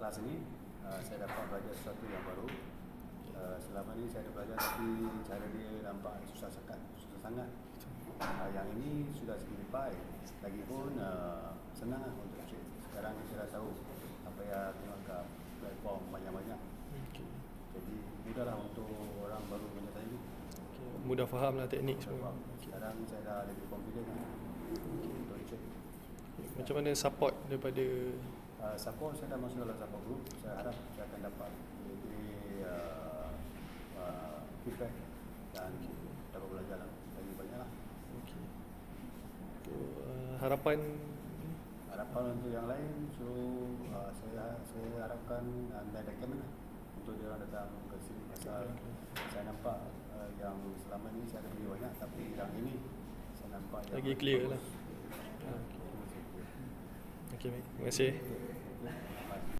kelas ini uh, saya dapat belajar sesuatu yang baru. Uh, selama ini saya ada belajar tapi cara dia nampak susah sangat, susah sangat. Uh, yang ini sudah simplify. Lagipun uh, senang lah untuk trade. Sekarang saya dah tahu apa yang tengok kat platform banyak-banyak. Okay. Jadi mudahlah untuk orang baru macam saya ni. Okay. Mudah faham lah teknik semua. Okay. Sekarang saya dah lebih confident lah untuk trade. Macam mana support daripada Uh, support saya dah masuk dalam support group. Saya harap saya akan dapat lebih uh, uh, feedback dan dapat belajar lagi banyak lah. okay. Untuk, uh, harapan Harapan untuk yang lain suruh uh, saya saya harapkan anda recommend lah untuk dia orang datang ke sini pasal saya nampak uh, yang selama ni saya ada beli banyak tapi yang ini saya nampak Lagi clear bagus. lah. Ah, okay. Okay, baik. Terima kasih.